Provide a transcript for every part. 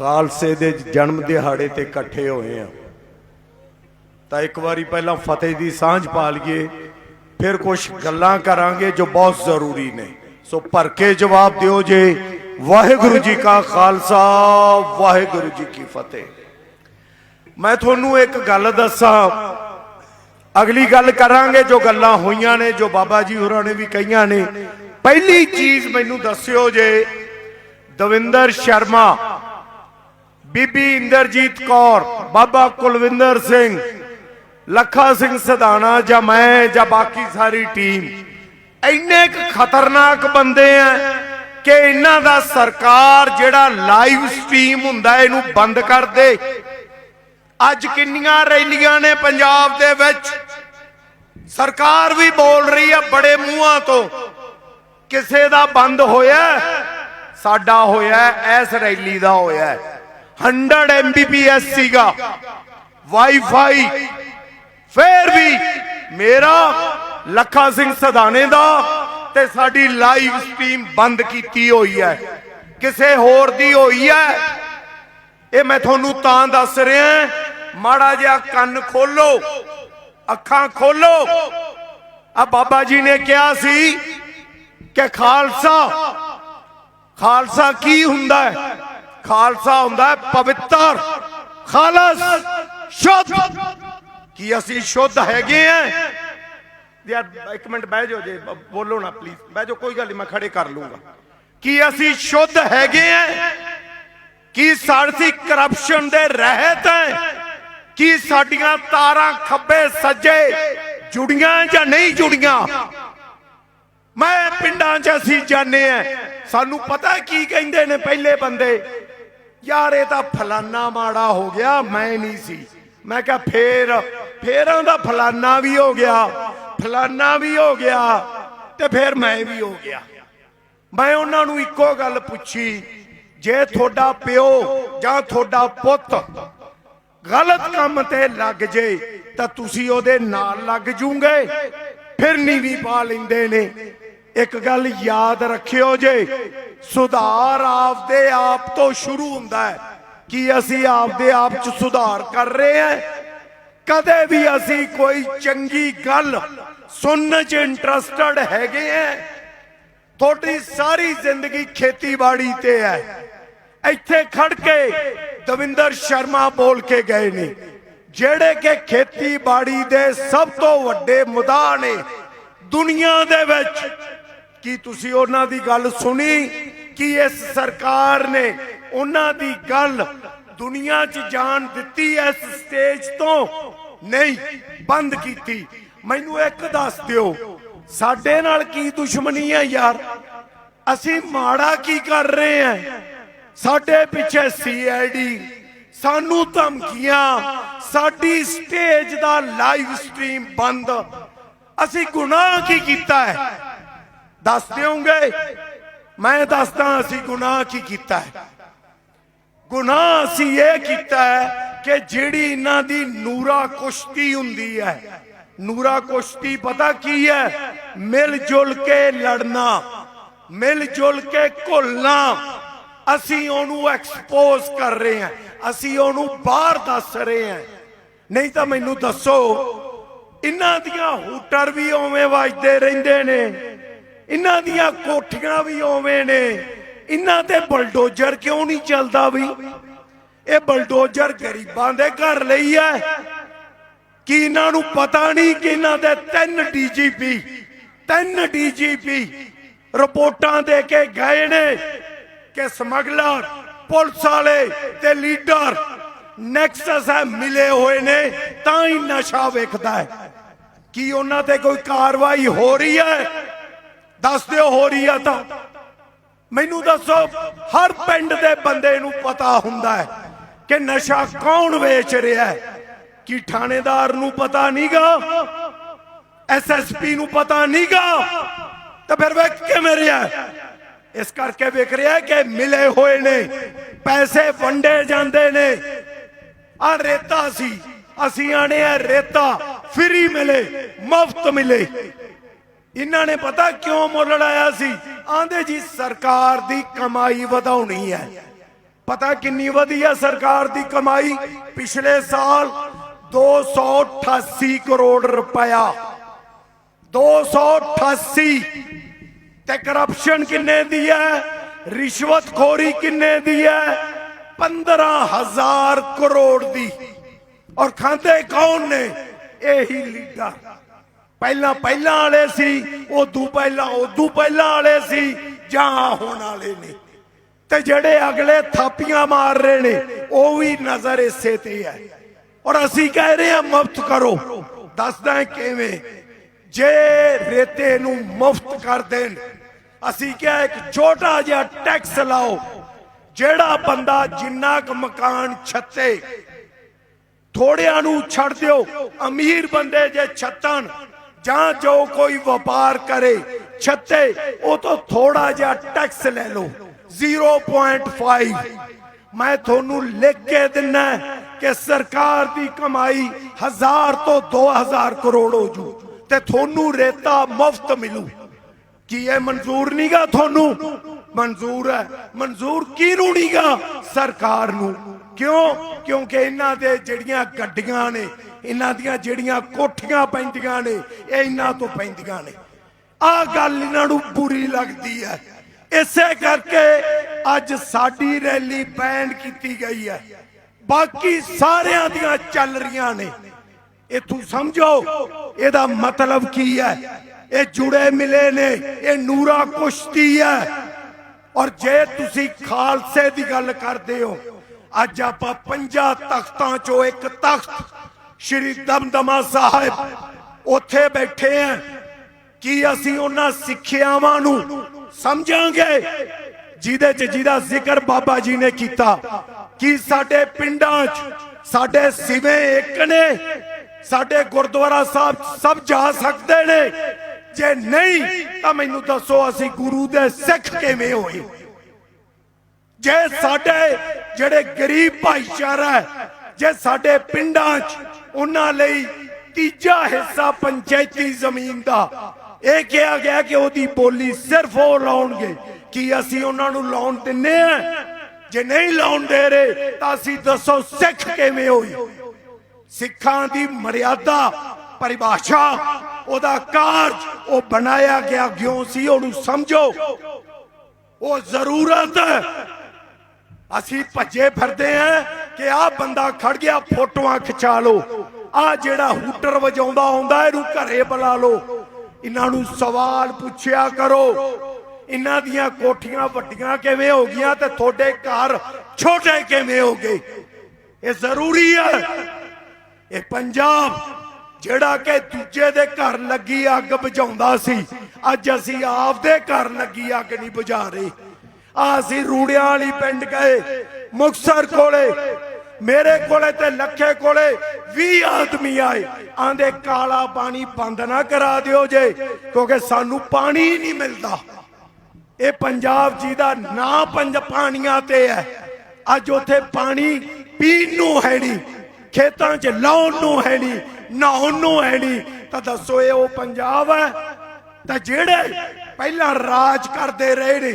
ਖਾਲਸੇ ਦੇ ਜਨਮ ਦਿਹਾੜੇ ਤੇ ਇਕੱਠੇ ਹੋਏ ਆ। ਤਾਂ ਇੱਕ ਵਾਰੀ ਪਹਿਲਾਂ ਫਤਿਹ ਦੀ ਸਾਂਝ ਪਾ ਲਈਏ, ਫਿਰ ਕੁਝ ਗੱਲਾਂ ਕਰਾਂਗੇ ਜੋ ਬਹੁਤ ਜ਼ਰੂਰੀ ਨੇ। ਸੋ ਭਰ ਕੇ ਜਵਾਬ ਦਿਓ ਜੇ, ਵਾਹਿਗੁਰੂ ਜੀ ਕਾ ਖਾਲਸਾ, ਵਾਹਿਗੁਰੂ ਜੀ ਕੀ ਫਤਿਹ। ਮੈਂ ਤੁਹਾਨੂੰ ਇੱਕ ਗੱਲ ਦੱਸਾਂ, ਅਗਲੀ ਗੱਲ ਕਰਾਂਗੇ ਜੋ ਗੱਲਾਂ ਹੋਈਆਂ ਨੇ, ਜੋ ਬਾਬਾ ਜੀ ਹੋਰਾਂ ਨੇ ਵੀ ਕਹੀਆਂ ਨੇ। ਪਹਿਲੀ ਚੀਜ਼ ਮੈਨੂੰ ਦੱਸਿਓ ਜੇ, ਦਵਿੰਦਰ ਸ਼ਰਮਾ ਬੀਬੀ ਇੰਦਰਜੀਤ ਕੌਰ, ਬਾਬਾ ਕੁਲਵਿੰਦਰ ਸਿੰਘ, ਲੱਖਾ ਸਿੰਘ ਸਦਾਣਾ ਜਾਂ ਮੈਂ ਜਾਂ ਬਾਕੀ ਸਾਰੀ ਟੀਮ, ਇੰਨੇ ਕੁ ਖਤਰਨਾਕ ਬੰਦੇ ਆ ਕਿ ਇਹਨਾਂ ਦਾ ਸਰਕਾਰ ਜਿਹੜਾ ਲਾਈਵ ਸਟ੍ਰੀਮ ਹੁੰਦਾ ਇਹਨੂੰ ਬੰਦ ਕਰ ਦੇ। ਅੱਜ ਕਿੰਨੀਆਂ ਰੈਲੀਆਂ ਨੇ ਪੰਜਾਬ ਦੇ ਵਿੱਚ। ਸਰਕਾਰ ਵੀ ਬੋਲ ਰਹੀ ਹੈ ਬੜੇ ਮੂੰਹਾਂ ਤੋਂ, ਕਿਸੇ ਦਾ ਬੰਦ ਹੋਇਆ, ਸਾਡਾ ਹੋਇਆ, ਇਸ ਰੈਲੀ ਦਾ ਹੋਇਆ। 100 Mbps ਸੀਗਾ ਵਾਈਫਾਈ ਫੇਰ ਵੀ ਮੇਰਾ ਲੱਖਾ ਸਿੰਘ ਸਦਾਨੇ ਦਾ ਤੇ ਸਾਡੀ ਲਾਈਵ ਸਟ੍ਰੀਮ ਬੰਦ ਕੀਤੀ ਹੋਈ ਹੈ ਕਿਸੇ ਹੋਰ ਦੀ ਹੋਈ ਹੈ ਇਹ ਮੈਂ ਤੁਹਾਨੂੰ ਤਾਂ ਦੱਸ ਰਿਹਾ ਮਾੜਾ ਜਿਹਾ ਕੰਨ ਖੋਲੋ ਅੱਖਾਂ ਖੋਲੋ ਆ ਬਾਬਾ ਜੀ ਨੇ ਕਿਹਾ ਸੀ ਕਿ ਖਾਲਸਾ ਖਾਲਸਾ ਕੀ ਹੁੰਦਾ ਹੈ ਖਾਲਸਾ ਹੁੰਦਾ ਪਵਿੱਤਰ, ਖਾਲਸ, ਸ਼ੁੱਧ। ਕੀ ਅਸੀਂ ਸ਼ੁੱਧ ਹੈਗੇ ਆ? ਯਾਰ ਇੱਕ ਮਿੰਟ ਬਹਿ ਜਾਓ ਜੇ, ਬੋਲੋ ਨਾ ਪਲੀਜ਼ ਬਹਿ ਜਾਓ, ਕੋਈ ਗੱਲ ਨਹੀਂ ਮੈਂ ਖੜੇ ਕਰ ਲੂੰਗਾ ਕੀ ਅਸੀਂ ਸ਼ੁੱਧ ਹੈਗੇ ਆ? ਕੀ ਸਾਡੀ ਕਰਪਸ਼ਨ ਦੇ ਰਹਿਤ ਹੈ? ਕੀ ਸਾਡੀਆਂ ਤਾਰਾਂ ਖੱਬੇ ਸੱਜੇ ਜੁੜੀਆਂ ਜਾਂ ਨਹੀਂ ਜੁੜੀਆਂ? ਮੈਂ ਪਿੰਡਾਂ 'ਚ ਅਸੀਂ ਜਾਣੇ ਆ। ਸਾਨੂੰ ਪਤਾ ਕੀ ਕਹਿੰਦੇ ਨੇ ਪਹਿਲੇ ਬੰਦੇ? ਯਾਰ, ਇਹ ਤਾਂ ਫਲਾਨਾ ਮਾੜਾ ਹੋ ਗਿਆ, ਮੈਂ ਨਹੀਂ ਸੀ। ਮੈਂ ਕਿਹਾ, ਫੇਰ, ਫੇਰਾਂ ਦਾ ਫਲਾਨਾ ਵੀ ਹੋ ਗਿਆ, ਫਲਾਨਾ ਵੀ ਹੋ ਗਿਆ, ਤੇ ਫੇਰ ਮੈਂ ਵੀ ਹੋ ਗਿਆ। ਮੈਂ ਉਹਨਾਂ ਨੂੰ ਇੱਕੋ ਗੱਲ ਪੁੱਛੀ, ਜੇ ਤੁਹਾਡਾ ਪਿਓ ਜਾਂ ਤੁਹਾਡਾ ਪੁੱਤ ਗਲਤ ਕੰਮ ਤੇ ਲੱਗ ਜੇ, ਤਾਂ ਤੁਸੀਂ ਉਹਦੇ ਨਾਲ ਲੱਗ ਜੂਗੇ, ਫਿਰ ਨੀਵੀਂ ਪਾ ਲੈਂਦੇ ਨੇ। ਇੱਕ ਗੱਲ ਯਾਦ ਰੱਖਿਓ ਜੇ, ਸੁਧਾਰ ਆਪਦੇ ਆਪ ਤੋਂ ਸ਼ੁਰੂ ਹੁੰਦਾ ਹੈ। ਕਿ ਅਸੀਂ ਆਪਦੇ ਆਪ ਚ ਸੁਧਾਰ ਕਰ ਰਹੇ ਹਾਂ? ਕਦੇ ਵੀ ਅਸੀਂ ਕੋਈ ਚੰਗੀ ਗੱਲ ਸੁਣਨ ਚ ਇੰਟਰਸਟਡ ਹੈਗੇ ਆ ਤੁਹਾਡੀ ਸਾਰੀ ਜ਼ਿੰਦਗੀ ਖੇਤੀਬਾੜੀ ਤੇ ਹੈ। ਇੱਥੇ ਖੜ ਕੇ ਦਵਿੰਦਰ ਸ਼ਰਮਾ ਬੋਲ ਕੇ ਗਏ ਨੇ, ਜਿਹੜੇ ਕਿ ਖੇਤੀਬਾੜੀ ਦੇ ਸਭ ਤੋਂ ਵੱਡੇ ਮੁੱਦਾ ਨੇ, ਦੁਨੀਆ ਦੇ ਵਿੱਚ ਕੀ ਤੁਸੀਂ ਉਹਨਾਂ ਦੀ ਗੱਲ ਸੁਣੀ? ਕਿ ਇਸ ਸਰਕਾਰ ਨੇ ਉਹਨਾਂ ਦੀ ਗੱਲ ਦੁਨੀਆ 'ਚ ਜਾਣ ਦਿੱਤੀ ਇਸ ਸਟੇਜ ਤੋਂ? ਨਹੀਂ, ਬੰਦ ਕੀਤੀ। ਮੈਨੂੰ ਇੱਕ ਦੱਸ ਦਿਓ, ਸਾਡੇ ਨਾਲ ਕੀ ਦੁਸ਼ਮਣੀ ਹੈ ਯਾਰ? ਅਸੀਂ ਮਾੜਾ ਕੀ ਕਰ ਰਹੇ ਹਾਂ? ਸਾਡੇ ਪਿੱਛੇ ਸੀਆਈਡੀ ਸਾਨੂੰ ਧਮਕੀਆਂ, ਸਾਡੀ ਸਟੇਜ ਦਾ ਲਾਈਵ ਸਟ੍ਰੀਮ ਬੰਦ। ਅਸੀਂ ਗੁਨਾਹ ਕੀ ਕੀਤਾ ਹੈ? ਦੱਸ ਦਿਓਗੇ? ਮੈਂ ਦੱਸਦਾ ਅਸੀਂ ਗੁਨਾਹ ਕੀ ਕੀਤਾ ਹੈ? ਗੁਨਾਹ ਅਸੀਂ ਇਹ ਕੀਤਾ ਹੈ ਕਿ ਜਿਹੜੀ ਇਹਨਾਂ ਦੀ ਨੂਰਾ ਕੁਸ਼ਤੀ ਹੁੰਦੀ ਹੈ, ਨੂਰਾ ਕੁਸ਼ਤੀ ਪਤਾ ਕੀ ਹੈ? ਮਿਲ ਜੁਲ ਕੇ ਲੜਨਾ, ਮਿਲ ਜੁਲ ਕੇ ਘੁਲਣਾ। ਅਸੀਂ ਉਹਨੂੰ ਐਕਸਪੋਜ਼ ਕਰ ਰਹੇ ਹਾਂ, ਅਸੀਂ ਉਹਨੂੰ ਬਾਹਰ ਦੱਸ ਰਹੇ ਹਾਂ। ਨਹੀਂ ਤਾਂ ਮੈਨੂੰ ਦੱਸੋ, ਇਹਨਾਂ ਦੀਆਂ ਹੂਟਰ ਵੀ ਓਵੇਂ ਵੱਜਦੇ ਰਹਿੰਦੇ ਨੇ। ਇਹਨਾਂ ਦੀਆਂ ਕੋਠੀਆਂ ਵੀ ਓਵੇਂ ਨੇ। ਇਹਨਾਂ ਤੇ ਬਲਡੋਜ਼ਰ ਕਿਉਂ ਨਹੀਂ ਚੱਲਦਾ ਵੀ? ਇਹ ਬਲਡੋਜ਼ਰ ਗਰੀਬਾਂ ਦੇ ਘਰ ਲਈ ਹੈ। ਕਿ ਇਹਨਾਂ ਨੂੰ ਪਤਾ ਨਹੀਂ ਕਿ ਇਹਨਾਂ ਦੇ ਤਿੰਨ ਡੀਜੀਪੀ ਤਿੰਨ ਡੀਜੀਪੀ ਰਿਪੋਰਟਾਂ ਦੇ ਕੇ ਗਏ ਨੇ ਕਿ ਸਮਗਲਰ, ਪੁਲਿਸ ਵਾਲੇ ਤੇ ਲੀਡਰ ਨੈਕਸਸ ਹੈ, ਮਿਲੇ ਹੋਏ ਨੇ, ਤਾਂ ਹੀ ਨਸ਼ਾ ਵੇਖਦਾ ਹੈ। ਕੀ ਉਹਨਾਂ ਤੇ ਕੋਈ ਕਾਰਵਾਈ ਹੋ ਰਹੀ ਹੈ? ਦੱਸ ਦਿਓ ਹੋ ਰਹੀ ਆ ਤਾਂ ਮੈਨੂੰ ਦੱਸੋ, ਹਰ ਪਿੰਡ ਦੇ ਬੰਦੇ ਨੂੰ ਪਤਾ ਹੁੰਦਾ ਹੈ ਕਿ ਨਸ਼ਾ ਕੌਣ ਵੇਚ ਰਿਹਾ ਹੈ? ਕੀ ਥਾਣੇਦਾਰ ਨੂੰ ਪਤਾ ਨਹੀਂਗਾ ਐਸਐਸਪੀ ਨੂੰ ਪਤਾ ਨਹੀਂਗਾ ਤਾਂ ਫਿਰ ਵੇਖ ਕਿਵੇਂ ਰਿਹਾ ਇਸ ਕਰਕੇ ਵੇਖ ਰਿਹਾ ਕਿ ਮਿਲੇ ਹੋਏ ਨੇ, ਪੈਸੇ ਵੰਡੇ ਜਾਂਦੇ ਨੇ। ਆ ਰੇਤਾ ਸੀ, ਅਸੀਂ ਆਣੇ ਆ ਰੇਤਾ, ਫਰੀ ਮਿਲੇ, ਮੁਫਤ ਮਿਲੇ। ਇਹਨਾਂ ਨੇ ਪਤਾ ਕਿਉਂ ਮੁੱਲ ਲਾਇਆ ਸੀ? ਆਂਦੇ ਜੀ, ਸਰਕਾਰ ਦੀ ਕਮਾਈ ਵਧਾਉਣੀ ਹੈ। ਪਤਾ ਕਿੰਨੀ ਵਧੀ ਹੈ ਸਰਕਾਰ ਦੀ ਕਮਾਈ? ਪਿਛਲੇ ਸਾਲ 288 ਕਰੋੜ ਰੁਪਇਆ। 288 ਤੇ ਕਰਪਸ਼ਨ ਕਿੰਨੇ ਦੀ ਹੈ? ਰਿਸ਼ਵਤਖੋਰੀ ਕਿੰਨੇ ਦੀ ਹੈ? 15000 ਕਰੋੜ ਦੀ। ਔਰ ਖਾਂਦੇ ਕੌਣ ਨੇ? ਇਹੀ ਲੀਡਰ। ਪਹਿਲਾਂ ਪਹਿਲਾਂ ਵਾਲੇ ਸੀ, ਉਦੋਂ ਪਹਿਲਾਂ ਉਦੋਂ ਪਹਿਲਾਂ ਵਾਲੇ ਸੀ, ਜਾਂ ਹੁਣ ਵਾਲੇ ਨੇ। ਤੇ ਜਿਹੜੇ ਅਗਲੇ ਥਾਪੀਆਂ ਮਾਰ ਰਹੇ ਨੇ, ਉਹ ਵੀ ਨਜ਼ਰ ਇਸੇ ਤੇ ਹੈ। ਔਰ ਅਸੀਂ ਕਹਿ ਰਹੇ ਹਾਂ, ਮੁਫਤ ਕਰੋ। ਦੱਸਦਾ ਕਿਵੇਂ? ਜੇ ਰੇਤੇ ਨੂੰ ਮੁਫਤ ਕਰ ਦੇਣ, ਅਸੀਂ ਕਿਹਾ ਇੱਕ ਛੋਟਾ ਜਿਹਾ ਟੈਕਸ ਲਾਓ, ਜਿਹੜਾ ਬੰਦਾ ਜਿੰਨਾ ਕੁ ਮਕਾਨ ਛੱਤੇ, ਥੋੜਿਆਂ ਨੂੰ ਛੱਡ ਦਿਓ। ਅਮੀਰ ਬੰਦੇ ਜੇ ਛੱਤਣ ਜਾਂ ਜੋ ਕੋਈ ਵਪਾਰ ਕਰੇ, ਛੱਤੇ, ਉਹ ਤੋਂ ਥੋੜਾ ਜਿਹਾ ਟੈਕਸ ਲੈ ਲਓ। 0.5 ਮੈਂ ਤੁਹਾਨੂੰ ਲਿਖ ਕੇ ਦਿੰਨਾ ਕਿ ਸਰਕਾਰ ਦੀ ਕਮਾਈ 1000 ਤੋਂ 2000 ਕਰੋੜ ਹੋ ਜੂ ਤੇ ਤੁਹਾਨੂੰ ਰੇਤਾ ਮੁਫਤ ਮਿਲੂ। ਕੀ ਇਹ ਮਨਜ਼ੂਰ ਨਹੀਂਗਾ ਤੁਹਾਨੂੰ? ਮਨਜ਼ੂਰ ਹੈ। ਮਨਜ਼ੂਰ ਕਿਹਨੂੰ ਨਹੀਂਗਾ ਸਰਕਾਰ ਨੂੰ। ਕਿਉਂ? ਕਿਉਂਕਿ ਇਹਨਾਂ ਦੇ ਜਿਹੜੀਆਂ ਗੱਡੀਆਂ ਨੇ ਇਹਨਾਂ ਦੀਆਂ ਜਿਹੜੀਆਂ ਕੋਠੀਆਂ ਪੈਂਦੀਆਂ ਨੇ, ਇਹ ਇਹਨਾਂ ਤੋਂ ਪੈਂਦੀਆਂ ਨੇ। ਆਹ ਗੱਲ ਇਹਨਾਂ ਨੂੰ ਬੁਰੀ ਲੱਗਦੀ ਹੈ। ਇਸੇ ਕਰਕੇ ਅੱਜ ਸਾਡੀ ਰੈਲੀ ਬੈਨ ਕੀਤੀ ਗਈ ਹੈ। ਬਾਕੀ ਸਾਰਿਆਂ ਦੀਆਂ ਚੱਲ ਰਹੀਆਂ ਨੇ। ਇਹ ਤੂੰ ਸਮਝੋ, ਇਹਦਾ ਮਤਲਬ ਕੀ ਹੈ? ਇਹ ਜੁੜੇ ਮਿਲੇ ਨੇ, ਇਹ ਨੂਰਾ ਕੁਸ਼ਤੀ ਹੈ। ਔਰ ਜੇ ਤੁਸੀਂ ਖਾਲਸੇ ਦੀ ਗੱਲ ਕਰਦੇ ਹੋ, ਅੱਜ ਆਪਾਂ ਪੰਜਾਂ ਤਖਤਾਂ ਚੋਂ ਇੱਕ ਤਖਤ ਸ਼੍ਰੀ ਦਮਦਮਾ ਸਾਹਿਬ, ਉੱਥੇ ਬੈਠੇ ਆਂ। ਕੀ ਅਸੀਂ ਉਹਨਾਂ ਸਿੱਖਿਆਵਾਂ ਨੂੰ ਸਮਝਾਂਗੇ? ਜਿਹਦੇ ਚ ਜਿਹਦਾ ਜ਼ਿਕਰ ਬਾਬਾ ਜੀ ਨੇ ਕੀਤਾ। ਕੀ ਸਾਡੇ ਪਿੰਡਾਂ 'ਚ ਸਾਡੇ ਸਿਵੇਂ ਇੱਕ ਨੇ? ਸਾਡੇ ਗੁਰਦੁਆਰਾ ਸਾਹਿਬ ਸਭ ਜਾ ਸਕਦੇ ਨੇ? ਜੇ ਨਹੀਂ, ਤਾਂ ਮੈਨੂੰ ਦੱਸੋ ਅਸੀਂ ਗੁਰੂ ਦੇ ਸਿੱਖ ਕਿਵੇਂ ਹੋਏ? ਜੇ ਸਾਡੇ ਜਿਹੜੇ ਗਰੀਬ ਭਾਈਚਾਰਾ ਹੈ ਜੇ ਸਾਡੇ ਪਿੰਡਾਂ 'ਚ ਉਹਨਾਂ ਲਈ ਤੀਜਾ ਹਿੱਸਾ ਪੰਚਾਇਤੀ ਜ਼ਮੀਨ ਦਾ, ਇਹ ਕਿਹਾ ਗਿਆ ਕਿ ਉਹਦੀ ਬੋਲੀ ਸਿਰਫ ਉਹ ਲਾਉਣਗੇ ਕੀ ਅਸੀਂ ਉਹਨਾਂ ਨੂੰ ਲਾਉਣ ਦਿੰਨੇ ਆ। ਜੇ ਨਹੀਂ ਲਾਉਣ ਦੇ ਰਹੇ, ਤਾਂ ਅਸੀਂ ਦੱਸੋ ਸਿੱਖ ਕਿਵੇਂ ਹੋਈ? ਸਿੱਖਾਂ ਦੀ ਮਰਿਆਦਾ, ਪਰਿਭਾਸ਼ਾ, ਉਹਦਾ ਕਾਰਜ, ਉਹ ਬਣਾਇਆ ਗਿਆ ਕਿਉਂ ਸੀ, ਉਹਨੂੰ ਸਮਝੋ। ਉਹ ਜ਼ਰੂਰਤ ਹੈ ਅਸੀਂ ਭੱਜੇ ਫਿਰਦੇ ਆਂ ਕਿ ਆਹ ਬੰਦਾ ਖੜ ਗਿਆ, ਫੋਟੋਆਂ ਖਿਚਾ ਲਓ। ਆਹ ਜਿਹੜਾ ਹੂਟਰ ਵਜਾਉਂਦਾ ਆਉਂਦਾ ਇਹਨੂੰ ਘਰੇ ਬੁਲਾ ਲਓ। ਇਹਨਾਂ ਨੂੰ ਸਵਾਲ ਪੁੱਛਿਆ ਕਰੋ। ਇਹਨਾਂ ਦੀਆਂ ਕੋਠੀਆਂ ਵੱਡੀਆਂ ਕਿਵੇਂ ਹੋ ਗਈਆਂ ਤੇ ਤੁਹਾਡੇ ਘਰ ਛੋਟੇ ਕਿਵੇਂ ਹੋ ਗਏ? ਇਹ ਜ਼ਰੂਰੀ ਹੈ ਇਹ ਪੰਜਾਬ, ਜਿਹੜਾ ਕਿ ਦੂਜੇ ਦੇ ਘਰ ਲੱਗੀ ਅੱਗ ਬੁਝਾਉਂਦਾ ਸੀ, ਅੱਜ ਅਸੀਂ ਆਪਦੇ ਘਰ ਲੱਗੀ ਅੱਗ ਨਹੀਂ ਬੁਝਾ ਰਹੇ। ਆ ਅਸੀਂ ਰੂੜਿਆਂ ਵਾਲੀ ਪਿੰਡ ਗਏ ਮੁਕਸਰ ਕੋਲੇ। ਮੇਰੇ ਕੋਲੇ ਤੇ ਲੱਖੇ ਕੋਲੇ 20 ਆਦਮੀ ਆਏ। ਆਂਦੇ, ਕਾਲਾ ਪਾਣੀ ਬੰਦ ਨਾ ਕਰਾ ਦਿਓ ਜੇ, ਕਿਉਂਕਿ ਸਾਨੂੰ ਪਾਣੀ ਹੀ ਨਹੀਂ ਮਿਲਦਾ। ਇਹ ਪੰਜਾਬ ਜੀ ਦਾ ਨਾਂ ਪੰਜ ਪਾਣੀਆਂ ਤੇ ਹੈ। ਅੱਜ ਉੱਥੇ ਪਾਣੀ ਪੀਣ ਨੂੰ ਹੈ ਨਹੀਂ, ਖੇਤਾਂ 'ਚ ਲਾਉਣ ਨੂੰ ਹੈ ਨਹੀਂ, ਨਹਾਉਣ ਨੂੰ ਹੈ ਨਹੀਂ। ਤਾਂ ਦੱਸੋ, ਇਹ ਉਹ ਪੰਜਾਬ ਹੈ? ਤਾਂ ਜਿਹੜੇ ਪਹਿਲਾਂ ਰਾਜ ਕਰਦੇ ਰਹੇ ਨੇ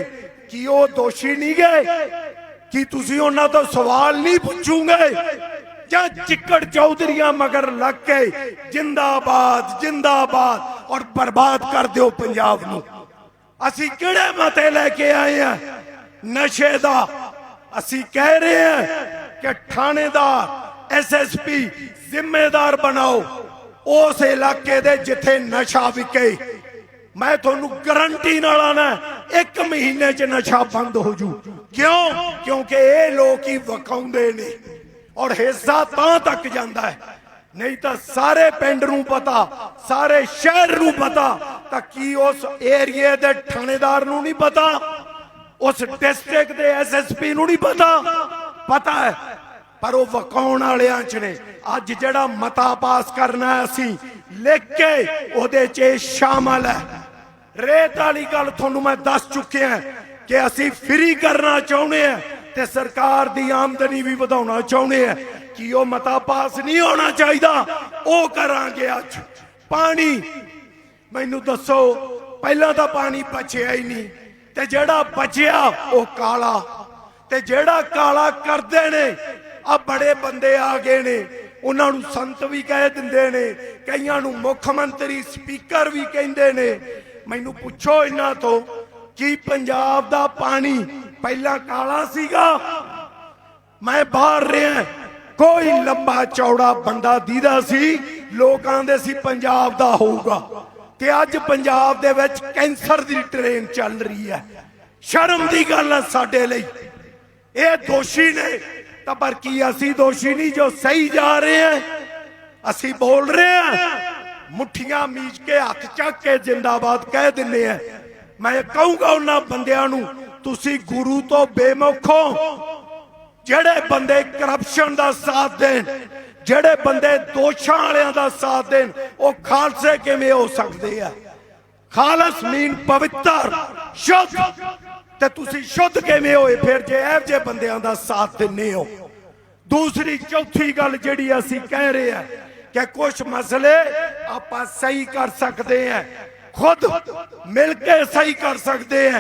ਕੀ ਉਹ ਦੋਸ਼ੀ ਨਹੀਂ ਗਏ? ਕੀ ਤੁਸੀਂ ਉਹਨਾਂ ਤੋਂ ਸਵਾਲ ਨਹੀਂ ਪੁੱਛੋਗੇ? ਜਾਂ ਚਿੱਕੜ ਚੌਧਰੀਆਂ ਮਗਰ ਲੱਗ ਕੇ ਜਿੰਦਾਬਾਦ ਜਿੰਦਾਬਾਦ ਔਰ ਬਰਬਾਦ ਕਰ ਦਿਓ ਪੰਜਾਬ ਨੂੰ? ਅਸੀਂ ਕਿਹੜੇ ਮਤੇ ਲੈ ਕੇ ਆਏ ਆ? ਨਸ਼ੇ ਦਾ। ਅਸੀਂ ਕਹਿ ਰਹੇ ਹਾਂ ਕਿ ਥਾਣੇਦਾਰ ਐਸਐਸਪੀ ਜ਼ਿੰਮੇਦਾਰ ਬਣਾਓ। ਉਸ ਇਲਾਕੇ ਦੇ ਜਿੱਥੇ ਨਸ਼ਾ ਵਿਕੇ ਮੈਂ ਤੁਹਾਨੂੰ ਗਰੰਟੀ ਨਾਲ ਆਣਾ ਇੱਕ ਮਹੀਨੇ 'ਚ ਨਸ਼ਾ ਬੰਦ ਹੋ ਜੂ। ਕਿਉਂ? ਕਿਉਂਕਿ ਇਹ ਲੋਕ ਹੀ ਵਕਾਉਂਦੇ ਨੇ ਔਰ ਹਿੱਸਾ ਤਾਂ ਤੱਕ ਜਾਂਦਾ ਹੈ। ਨਹੀਂ ਤਾਂ ਸਾਰੇ ਪਿੰਡ ਨੂੰ ਪਤਾ, ਸਾਰੇ ਸ਼ਹਿਰ ਨੂੰ ਪਤਾ ਤਾਂ ਕੀ ਉਸ ਏਰੀਏ ਦੇ ਥਾਣੇਦਾਰ ਨੂੰ ਨਹੀਂ ਪਤਾ? ਉਸ ਡਿਸਟ੍ਰਿਕਟ ਦੇ ਐਸਐਸਪੀ ਨੂੰ ਨਹੀਂ ਪਤਾ? ਪਤਾ ਹੈ, ਪਰ ਉਹ ਵਕਾਉਣ ਵਾਲਿਆਂ ਚ ਨੇ। ਅੱਜ ਜਿਹੜਾ ਮਤਾ ਪਾਸ ਕਰਨਾ ਅਸੀਂ, ਲਿਖ ਕੇ ਉਹਦੇ 'ਚ ਇਹ ਸ਼ਾਮਲ ਹੈ। ਰੇਤ ਵਾਲੀ ਗੱਲ ਤੁਹਾਨੂੰ ਮੈਂ ਦੱਸ ਚੁੱਕਿਆ ਕਿ ਅਸੀਂ ਫ੍ਰੀ ਕਰਨਾ ਚਾਹੁੰਦੇ ਆ ਤੇ ਸਰਕਾਰ ਦੀ ਆਮਦਨੀ ਵੀ ਵਧਾਉਣਾ ਚਾਹੁੰਦੇ ਆ ਕਿ ਉਹ ਮਤਾ ਪਾਸ ਨਹੀਂ ਹੋਣਾ ਚਾਹੀਦਾ, ਉਹ ਕਰਾਂਗੇ ਅੱਜ। ਪਾਣੀ, ਮੈਨੂੰ ਦੱਸੋ, ਪਹਿਲਾਂ ਤਾਂ ਪਾਣੀ ਬਚਿਆ ਹੀ ਨਹੀਂ, ਤੇ ਜਿਹੜਾ ਬਚਿਆ ਉਹ ਕਾਲਾ। ਤੇ ਜਿਹੜਾ ਕਾਲਾ ਕਰਦੇ ਨੇ ਆ ਬੜੇ ਬੰਦੇ ਆ ਗਏ ਨੇ, ਉਹਨਾਂ ਨੂੰ ਸੰਤ ਵੀ ਕਹਿ ਦਿੰਦੇ ਨੇ, ਕਈਆਂ ਨੂੰ ਮੁੱਖ ਮੰਤਰੀ, ਸਪੀਕਰ ਵੀ ਕਹਿੰਦੇ ਨੇ ਮੈਨੂੰ ਪੁੱਛੋ ਇਹਨਾਂ ਤੋਂ ਕੀ ਪੰਜਾਬ ਦਾ ਪਾਣੀ ਪਹਿਲਾਂ ਕਾਲਾ ਸੀਗਾ? ਮੈਂ ਬਾਹਰ ਰਿਹਾ, ਕੋਈ ਲੰਬਾ ਚੌੜਾ ਬੰਦਾ ਦੀਦਾ ਸੀ, ਲੋਕਾਂ ਦੇ ਸੀ ਪੰਜਾਬ ਦਾ ਹੋਊਗਾ। ਤੇ ਅੱਜ ਪੰਜਾਬ ਦੇ ਵਿੱਚ ਕੈਂਸਰ ਦੀ ਟ੍ਰੇਨ ਚੱਲ ਰਹੀ ਹੈ। ਸ਼ਰਮ ਦੀ ਗੱਲ ਹੈ ਸਾਡੇ ਲਈ। ਇਹ ਦੋਸ਼ੀ ਨੇ, ਤਾਂ ਪਰ ਕੀ ਅਸੀਂ ਦੋਸ਼ੀ ਨਹੀਂ ਜੋ ਸਹੀ ਜਾ ਰਹੇ ਹਾਂ? ਅਸੀਂ ਬੋਲ ਰਹੇ ਹਾਂ ਮੁੱਠੀਆਂ ਮੀਚ ਕੇ ਹੱਥ ਚੱਕ ਕੇ ਜਿੰਦਾਬਾਦ ਕਹਿ ਦਿੰਨੇ ਆ। ਮੈਂ ਕਹੂੰਗਾ ਉਹਨਾਂ ਬੰਦਿਆਂ ਨੂੰ, ਤੁਸੀਂ ਗੁਰੂ ਤੋਂ ਬੇਮੁਖੋ ਜਿਹੜੇ ਬੰਦੇ ਕਰਪਸ਼ਨ ਦਾ ਸਾਥ ਦੇਣ, ਜਿਹੜੇ ਬੰਦੇ ਦੋਸ਼ਾਂ ਵਾਲਿਆਂ ਦਾ ਸਾਥ ਦੇਣ, ਉਹ ਖਾਲਸੇ ਕਿਵੇਂ ਹੋ ਸਕਦੇ ਆ? ਖਾਲਸ ਮੀਨ ਪਵਿੱਤਰ, ਸ਼ੁੱਧ। ਤੇ ਤੁਸੀਂ ਸ਼ੁੱਧ ਕਿਵੇਂ ਹੋਏ? ਫਿਰ ਜੇ ਇਹੋ ਜਿਹੇ ਬੰਦਿਆਂ ਦਾ ਸਾਥ ਦਿੰਦੇ ਹੋ। ਦੂਸਰੀ, ਚੌਥੀ ਗੱਲ ਜਿਹੜੀ ਅਸੀਂ ਕਹਿ ਰਹੇ ਆ ਕਿ ਕੁਝ ਮਸਲੇ ਆਪਾਂ ਸਹੀ ਕਰ ਸਕਦੇ ਆ ਖੁਦ ਮਿਲ ਕੇ ਸਹੀ ਕਰ ਸਕਦੇ ਆ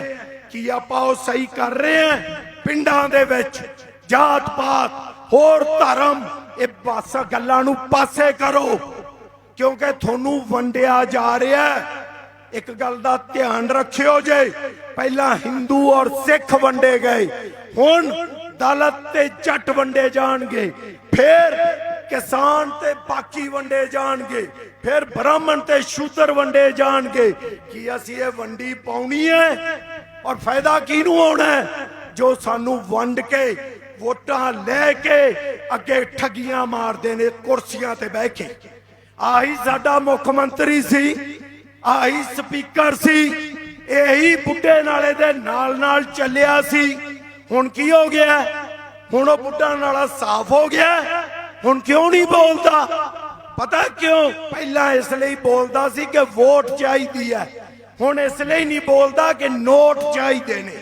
ਕੀ ਆਪਾਂ ਉਹ ਸਹੀ ਕਰ ਰਹੇ ਆ ਪਿੰਡਾਂ ਦੇ ਵਿੱਚ ਜਾਤ ਪਾਤ ਹੋਰ ਧਰਮ, ਇਹ ਬਸ ਗੱਲਾਂ ਨੂੰ ਪਾਸੇ ਕਰੋ। ਕਿਉਂਕਿ ਤੁਹਾਨੂੰ ਵੰਡਿਆ ਜਾ ਰਿਹਾ ਹੈ। ਇੱਕ ਗੱਲ ਦਾ ਧਿਆਨ ਰੱਖਿਓ ਜੇ, ਪਹਿਲਾਂ ਹਿੰਦੂ ਔਰ ਸਿੱਖ ਵੰਡੇ ਗਏ, ਹੁਣ ਦਲਤ ਤੇ ਜੱਟ ਵੰਡੇ ਜਾਣਗੇ। ਫੇਰ ਕਿਸਾਨ ਤੇ ਬਾਕੀ ਵੰਡੇ ਜਾਣਗੇ, ਫਿਰ ਬ੍ਰਾਹਮਣ ਤੇ ਸ਼ੂਦਰ ਵੰਡੇ ਜਾਣਗੇ। ਕੀ ਅਸੀਂ ਇਹ ਵੰਡੀ ਪਾਉਣੀ ਹੈ? ਔਰ ਫਾਇਦਾ ਕਿਹਨੂੰ ਹੋਣਾ ਜੋ ਸਾਨੂੰ ਵੰਡ ਕੇ, ਵੋਟਾਂ ਲੈ ਕੇ ਅੱਗੇ ਠੱਗੀਆਂ ਮਾਰਦੇ ਨੇ, ਕੁਰਸੀਆਂ ਤੇ ਬਹਿ ਕੇ। ਆਹੀ ਸਾਡਾ ਮੁੱਖ ਮੰਤਰੀ ਸੀ, ਆਹੀ ਸਪੀਕਰ ਸੀ, ਇਹੀ ਬੁੱਢੇ ਨਾਲੇ ਦੇ ਨਾਲ ਨਾਲ ਚੱਲਿਆ ਸੀ। ਹੁਣ ਕੀ ਹੋ ਗਿਆ? ਹੁਣ ਉਹ ਬੁੱਢਾ ਨਾਲਾ ਸਾਫ਼ ਹੋ ਗਿਆ? ਹੁਣ ਕਿਉਂ ਨਹੀਂ ਬੋਲਦਾ? ਪਤਾ ਕਿਉਂ? ਪਹਿਲਾਂ ਇਸ ਲਈ ਬੋਲਦਾ ਸੀ ਕਿ ਵੋਟ ਚਾਹੀਦੀ ਹੈ। ਹੁਣ ਇਸ ਲਈ ਨਹੀਂ ਬੋਲਦਾ ਕਿ ਨੋਟ ਚਾਹੀਦੇ ਨੇ।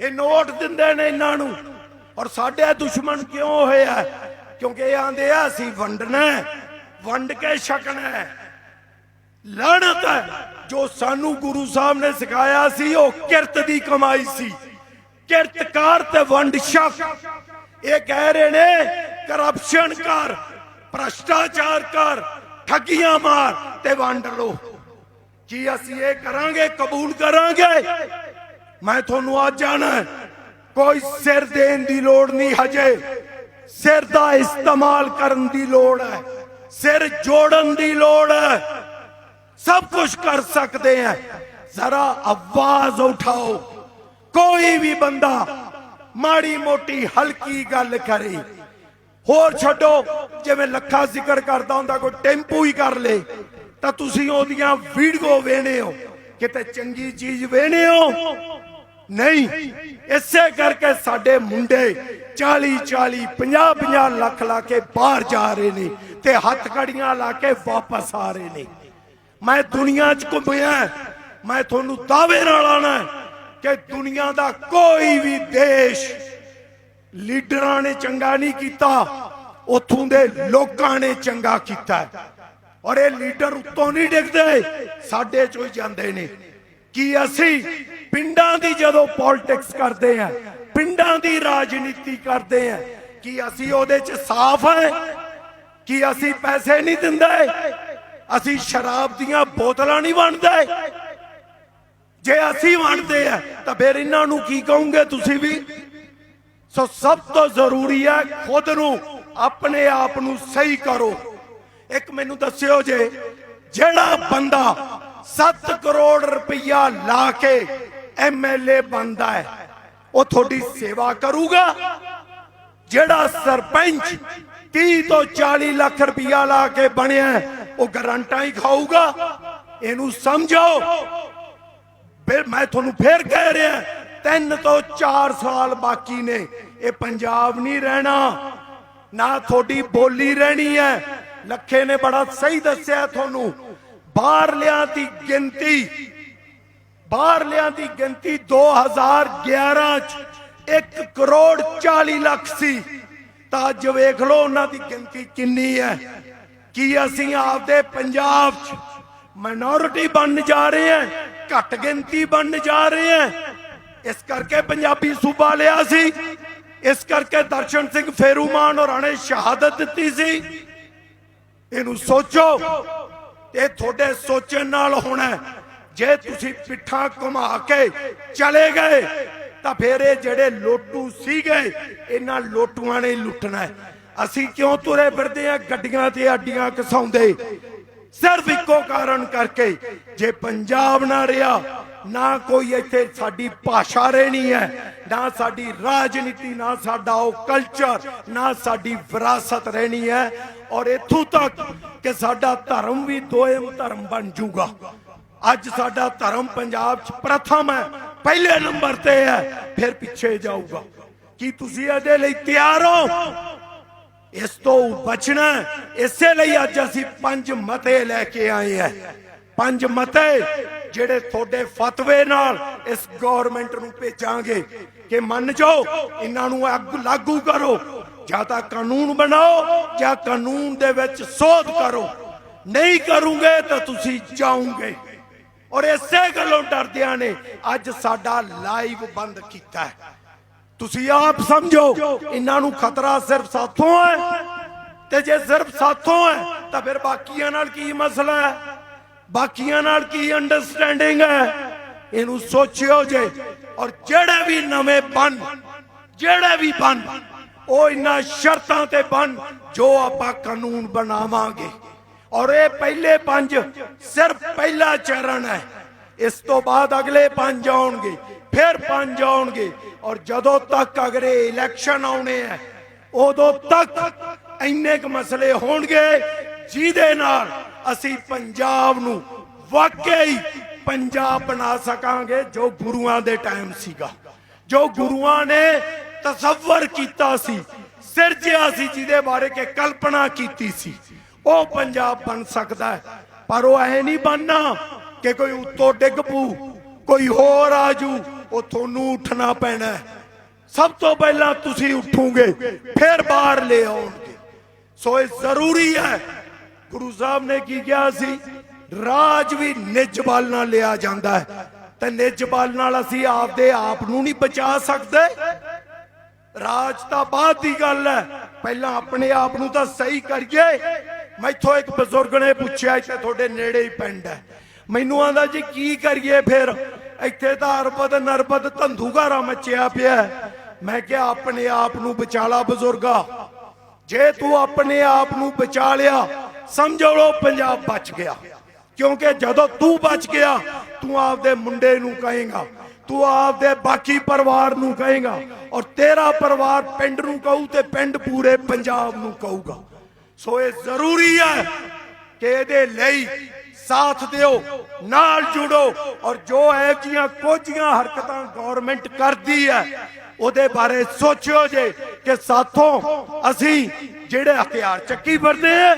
ਇਹ ਨੋਟ ਦਿੰਦੇ ਨੇ ਇਹਨਾਂ ਨੂੰ। ਔਰ ਸਾਡੇ ਦੁਸ਼ਮਣ ਕਿਉਂ ਹੋਇਆ ਕਿਉਂਕਿ ਇਹ ਆਂਦੇ ਆ, ਅਸੀਂ ਵੰਡਣਾ ਵੰਡ ਕੇ ਛਕਣਾ ਹੈ। ਜੋ ਸਾਨੂੰ ਗੁਰੂ ਸਾਹਿਬ ਨੇ ਸਿਖਾਇਆ ਸੀ, ਉਹ ਕਿਰਤ ਦੀ ਕਮਾਈ ਸੀ। ਕਿਰਤਕਾਰ ਤੇ ਵੰਡ ਛਕ। ਇਹ ਕਹਿ ਰਹੇ ਨੇ ਕਰਪਸ਼ਨ ਕਰ, ਭ੍ਰਸ਼ਟਾਚਾਰ ਕਰ, ਠੱਗੀਆਂ ਮਾਰ ਤੇ ਵੰਡ ਲੋ ਕੀ ਅਸੀਂ ਇਹ ਕਰਾਂਗੇ, ਕਬੂਲ ਕਰਾਂਗੇ? ਮੈਂ ਤੁਹਾਨੂੰ ਅੱਜ ਜਾਣਾ ਕੋਈ ਸਿਰ ਦੇਣ ਦੀ ਲੋੜ ਨਹੀਂ ਹਜੇ। ਸਿਰ ਦਾ ਇਸਤੇਮਾਲ ਕਰਨ ਦੀ ਲੋੜ ਹੈ। ਸਿਰ ਜੋੜਨ ਦੀ ਲੋੜ ਹੈ। ਸਭ ਕੁਝ ਕਰ ਸਕਦੇ हैं ਜ਼ਰਾ ਆਵਾਜ਼ ਉਠਾਓ। ਕੋਈ ਵੀ ਬੰਦਾ ਮਾੜੀ ਮੋਟੀ ਹਲਕੀ ਗੱਲ ਕਰੇ। ਹੋਰ ਛੱਡੋ, ਜਿਵੇਂ ਲੱਖਾ ਜ਼ਿਕਰ ਕਰਦਾ ਹੁੰਦਾ, ਕੋਈ ਟੈਂਪੂ ਹੀ ਕਰ ਲੇ, ਤਾਂ ਤੁਸੀਂ ਉਹਦੀਆਂ ਵੀਡੀਓ ਵੇਣੇ ਹੋ, ਕਿਤੇ ਚੰਗੀ ਚੀਜ਼ ਵੇਣੇ ਹੋ? ਨਹੀਂ। ਇਸੇ ਕਰਕੇ ਸਾਡੇ ਮੁੰਡੇ 40 40 50 50 ਲੱਖ ਲਾ ਕੇ ਬਾਹਰ ਜਾ ਰਹੇ ਨੇ ਤੇ ਹੱਥ ਕੜੀਆਂ ਲਾ ਕੇ ਵਾਪਸ ਆ ਰਹੇ ਨੇ। ਮੈਂ ਦੁਨੀਆ 'ਚ ਘੁੰਮਿਆ ਮੈਂ ਤੁਹਾਨੂੰ ਦਾਅਵੇ ਨਾਲ ਆਣਾ ਕਿ ਦੁਨੀਆ ਦਾ ਕੋਈ ਵੀ ਦੇਸ਼ ਲੀਡਰਾਂ ਨੇ ਚੰਗਾ ਨਹੀਂ ਕੀਤਾ, ਉਥੋਂ ਦੇ ਲੋਕਾਂ ਨੇ ਚੰਗਾ ਕੀਤਾ। ਔਰ ਇਹ ਲੀਡਰ ਉੱਤੋਂ ਨਹੀਂ ਡਿੱਗਦੇ, ਸਾਡੇ ਚੋਂ ਹੀ ਜਾਂਦੇ ਨੇ। ਕੀ ਅਸੀਂ ਪਿੰਡਾਂ ਦੀ ਜਦੋਂ ਪੋਲਿਟਿਕਸ ਕਰਦੇ ਆ ਪਿੰਡਾਂ ਦੀ ਰਾਜਨੀਤੀ ਕਰਦੇ ਆ ਕਿ ਅਸੀਂ ਉਹਦੇ 'ਚ ਸਾਫ਼ ਹੈ? ਕੀ ਅਸੀਂ ਪੈਸੇ ਨਹੀਂ ਦਿੰਦੇ? ਅਸੀਂ ਸ਼ਰਾਬ ਦੀਆਂ ਬੋਤਲਾਂ ਨਹੀਂ ਵੰਡਦੇ? ਜੇ ਅਸੀਂ ਵੰਡਦੇ ਆ, ਤਾਂ ਫਿਰ ਇਹਨਾਂ ਨੂੰ ਕੀ ਕਹੋਗੇ ਤੁਸੀਂ ਵੀ? ਸੋ ਸਭ ਤੋਂ ਜ਼ਰੂਰੀ ਹੈ ਖੁਦ ਨੂੰ ਆਪਣੇ ਆਪ ਨੂੰ ਸਹੀ ਕਰੋ। ਇੱਕ ਮੈਨੂੰ ਦੱਸਿਓ ਜੇ ਜਿਹੜਾ ਬੰਦਾ 7 ਕਰੋੜ ਰੁਪਈਆ ਲਾ ਕੇ ਐਮਐਲਏ ਬਣਦਾ ਹੈ, ਉਹ ਤੁਹਾਡੀ ਸੇਵਾ ਕਰੂਗਾ? ਜਿਹੜਾ ਸਰਪੰਚ 30 ਤੋਂ 40 ਲੱਖ ਰੁਪਈਆ ਲਾ ਕੇ ਬਣਿਆ ਉਹ ਗਰੰਟਾਂ ਹੀ ਖਾਊਗਾ? ਇਹਨੂੰ ਸਮਝੋ ਫਿਰ ਮੈਂ ਤੁਹਾਨੂੰ ਫੇਰ ਕਹਿ ਰਿਹਾ, ਤਿੰਨ ਤੋਂ 4 ਸਾਲ ਬਾਕੀ ਨੇ। ਇਹ ਪੰਜਾਬ ਨਹੀਂ ਰਹਿਣਾ। ਨਾ ਤੁਹਾਡੀ ਬੋਲੀ ਰਹਿਣੀ ਹੈ। ਲੱਖੇ ਨੇ ਬੜਾ ਸਹੀ ਦੱਸਿਆ ਤੁਹਾਨੂੰ। ਬਾਹਰਲਿਆਂ ਦੀ ਗਿਣਤੀ ਬਾਹਰਲਿਆਂ ਦੀ ਗਿਣਤੀ 2011 ਚ 1 ਕਰੋੜ 40 ਲੱਖ ਸੀ। ਤਾਂ ਅੱਜ ਵੇਖ ਲਓ ਉਹਨਾਂ ਦੀ ਗਿਣਤੀ ਕਿੰਨੀ ਹੈ। ਕੀ ਅਸੀਂ ਆਪਦੇ ਪੰਜਾਬ ਚ ਮਾਈਨੋਰਿਟੀ ਬਣਨ ਜਾ ਰਹੇ ਹਾਂ, ਘੱਟ ਗਿਣਤੀ ਬਣਨ ਜਾ ਰਹੇ ਹਾਂ। ਇਸ ਕਰਕੇ ਪੰਜਾਬੀ ਸੂਬਾ ਲਿਆ ਸੀ। ਇਸ ਕਰਕੇ ਦਰਸ਼ਨ ਸਿੰਘ ਫੇਰੂਮਾਨ ਹੋਰਾਂ ਨੇ ਸ਼ਹਾਦਤ ਦਿੱਤੀ ਸੀ। ਇਹਨੂੰ ਸੋਚੋ ਇਹ ਤੁਹਾਡੇ ਸੋਚਣ ਨਾਲ ਹੋਣਾ ਜੇ ਤੁਸੀਂ ਪਿੱਠਾਂ ਘੁਮਾ ਕੇ ਚਲੇ ਗਏ, ਤਾਂ ਫਿਰ ਇਹ ਜਿਹੜੇ ਲੋਟੂ ਸੀਗੇ, ਇਹਨਾਂ ਲੋਟੂਆਂ ਨੇ ਲੁੱਟਣਾ ਅਸੀਂ ਕਿਉਂ ਤੁਰੇ ਫਿਰਦੇ ਆ ਗੱਡੀਆਂ ਤੇ ਆਡੀਆਂ ਘਸਾਉਂਦੇ ਸਿਰਫ ਇੱਕੋ ਕਾਰਨ ਕਰਕੇ ਜੇ ਪੰਜਾਬ ਨਾ ਰਿਹਾ ਨਾ ਕੋਈ ਇੱਥੇ ਸਾਡੀ ਭਾਸ਼ਾ ਰਹਿਣੀ ਹੈ, ਨਾ ਸਾਡੀ ਰਾਜਨੀਤੀ, ਨਾ ਸਾਡਾ ਉਹ ਕਲਚਰ ਨਾ ਸਾਡੀ ਵਿਰਾਸਤ ਰਹਿਣੀ ਹੈ। ਔਰ ਇਥੋਂ ਤੱਕ ਕਿ ਸਾਡਾ ਧਰਮ ਵੀ ਦੋਇਮ ਧਰਮ ਬਣ ਜਾਊਗਾ। ਅੱਜ ਸਾਡਾ ਧਰਮ ਪੰਜਾਬ 'ਚ ਪ੍ਰਥਮ ਹੈ, ਪਹਿਲੇ ਨੰਬਰ ਤੇ ਹੈ, ਫਿਰ ਪਿੱਛੇ ਜਾਊਗਾ। ਕੀ ਤੁਸੀਂ ਇਹਦੇ ਲਈ ਤਿਆਰ ਹੋ? ਇਸ ਤੋਂ ਬਚਣਾ, ਇਸੇ ਲਈ ਅੱਜ ਅਸੀਂ ਪੰਜ ਮਤੇ ਲੈ ਕੇ ਆਏ ਹਾਂ। ਪੰਜ ਮਤੇ ਜਿਹੜੇ ਤੁਹਾਡੇ ਫਤਵੇ ਨਾਲ ਇਸ ਗਵਰਨਮੈਂਟ ਨੂੰ ਭੇਜਾਂਗੇ ਕਿ ਮੰਨ ਜਾਓ, ਇਹਨਾਂ ਨੂੰ ਲਾਗੂ ਕਰੋ, ਜਾਂ ਤਾਂ ਕਾਨੂੰਨ ਬਣਾਓ, ਜਾਂ ਕਾਨੂੰਨ ਦੇ ਵਿੱਚ ਸੋਧ ਕਰੋ। ਨਹੀਂ ਕਰੋਗੇ ਤਾਂ ਤੁਸੀਂ ਜਾਓਗੇ। ਔਰ ਇਸੇ ਗੱਲੋਂ ਡਰਦਿਆਂ ਨੇ ਅੱਜ ਸਾਡਾ ਲਾਈਵ ਬੰਦ ਕੀਤਾ ਹੈ। ਤੁਸੀਂ ਆਪ ਸਮਝੋ, ਇਹਨਾਂ ਨੂੰ ਖਤਰਾ ਸਿਰਫ ਸਾਥੋਂ ਹੈ। ਤੇ ਜੇ ਸਿਰਫ ਸਾਥੋਂ ਹੈ, ਤਾਂ ਫਿਰ ਬਾਕੀਆਂ ਨਾਲ ਕੀ ਮਸਲਾ ਹੈ? ਬਾਕੀਆਂ ਨਾਲ ਕੀ ਅੰਡਰਸਟੈਂਡਿੰਗ ਹੈ? ਇਹਨੂੰ ਸੋਚਿਓ ਜੇ। ਔਰ ਜਿਹੜੇ ਵੀ ਨਵੇਂ ਬਣ, ਜਿਹੜੇ ਵੀ ਬਣ, ਉਹ ਇਨ੍ਹਾਂ ਸ਼ਰਤਾਂ ਤੇ ਬਣ ਜੋ ਆਪਾਂ ਕਾਨੂੰਨ ਬਣਾਵਾਂਗੇ। ਔਰ ਇਹ ਪਹਿਲੇ ਪੰਜ ਸਿਰਫ ਪਹਿਲਾ ਚਰਨ ਹੈ। ਇਸ ਤੋਂ ਬਾਅਦ ਅਗਲੇ ਪੰਜ ਆਉਣਗੇ, ਫਿਰ ਪੰਜ ਆਉਣਗੇ। ਔਰ ਜਦੋਂ ਤੱਕ ਅਗਰੇ ਇਲੈਕਸ਼ਨ ਆਉਣੇ ਆ ਉਦੋਂ ਤੱਕ ਇੰਨੇ ਕੁ ਮਸਲੇ ਹੋਣਗੇ ਜਿਹਦੇ ਨਾਲ ਅਸੀਂ ਪੰਜਾਬ ਨੂੰ ਵਾਕਈ ਪੰਜਾਬ ਬਣਾ ਸਕਾਂਗੇ, ਜੋ ਗੁਰੂਆਂ ਦੇ ਟਾਈਮ ਸੀਗਾ। ਜੋ ਗੁਰੂਆਂ ਨੇ ਤਸੱਵਰ ਕੀਤਾ ਸੀ, ਸਿਰਜਿਆ ਸੀ, ਜਿਹਦੇ ਬਾਰੇ ਕਿ ਕਲਪਨਾ ਕੀਤੀ ਸੀ, ਉਹ ਪੰਜਾਬ ਬਣ ਸਕਦਾ ਹੈ। ਪਰ ਉਹ ਐ ਨਹੀਂ ਬਣਨਾ ਕਿ ਕੋਈ ਉੱਤੋਂ ਡਿੱਗ ਪੂ ਕੋਈ ਹੋਰ ਆਜੂ ਉਹ ਤੁਹਾਨੂੰ ਉੱਠਣਾ ਪੈਣਾ ਸਭ ਤੋਂ ਪਹਿਲਾਂ ਤੁਸੀਂ ਉੱਠੋਗੇ, ਫਿਰ ਬਾਹਰ ਲੈ ਆਉਣਗੇ। ਸੋ ਇਹ ਜ਼ਰੂਰੀ ਹੈ ਗੁਰੂ ਸਾਹਿਬ ਨੇ ਕੀ ਕਿਹਾ ਸੀ? ਰਾਜ ਵੀ ਨਿਜ ਬਲ ਨਾਲ ਲਿਆ ਜਾਂਦਾ ਹੈ। ਤੇ ਨਿਜ ਬਲ ਨਾਲ ਅਸੀਂ ਆਪਦੇ ਆਪ ਨੂੰ ਨਹੀਂ ਬਚਾ ਸਕਦੇ। ਰਾਜ ਤਾਂ ਬਾਅਦ ਦੀ ਗੱਲ ਹੈ। ਪਹਿਲਾਂ ਆਪਣੇ ਆਪ ਨੂੰ ਤਾਂ ਸਹੀ ਕਰੀਏ। ਮੈਥੋਂ ਇੱਕ ਬਜ਼ੁਰਗ ਨੇ ਪੁੱਛਿਆ, ਇੱਥੇ ਤੁਹਾਡੇ ਨੇੜੇ ਹੀ ਪਿੰਡ ਹੈ। ਮੈਨੂੰ ਆਂਦਾ ਜੀ, ਕੀ ਕਰੀਏ ਫਿਰ? ਇੱਥੇ ਤਾਂ ਅਰਬਦ ਨਰਬਦ ਧੰਦੂਗਾਰਾ ਮਚਿਆ ਪਿਆ ਮੈਂ ਕਿਹਾ, ਆਪਣੇ ਆਪ ਨੂੰ ਬਚਾਲਾ ਬਜ਼ੁਰਗਾ। ਜੇ ਤੂੰ ਆਪਣੇ ਆਪ ਨੂੰ ਬਚਾ ਲਿਆ ਸਮਝੋ ਲੋ ਪੰਜਾਬ ਬਚ ਗਿਆ। ਕਿਉਂਕਿ ਜਦੋਂ ਤੂੰ ਬਚ ਗਿਆ, ਤੂੰ ਆਪਦੇ ਮੁੰਡੇ ਨੂੰ ਕਹੇਗਾ, ਤੂੰ ਆਪਦੇ ਬਾਕੀ ਪਰਿਵਾਰ ਨੂੰ ਕਹੇਗਾ ਔਰ ਤੇਰਾ ਪਰਿਵਾਰ ਪਿੰਡ ਨੂੰ ਕਹੂ ਤੇ ਪਿੰਡ ਪੂਰੇ ਪੰਜਾਬ ਨੂੰ ਕਹੂਗਾ। ਸੋ ਇਹ ਜ਼ਰੂਰੀ ਹੈ ਕਿ ਇਹਦੇ ਲਈ ਸਾਥ ਦਿਓ, ਨਾਲ ਜੁੜੋ ਔਰ ਜੋ ਇਹ ਜੀਆਂ ਕੋਝੀਆਂ ਹਰਕਤਾਂ ਗਵਰਨਮੈਂਟ ਕਰਦੀ ਹੈ, ਉਹਦੇ ਬਾਰੇ ਸੋਚਿਓ ਜੇ ਕਿ ਸਾਥੋਂ ਅਸੀਂ ਜਿਹੜੇ ਹਥਿਆਰ ਚੱਕੀ ਫਿਰਦੇ ਆ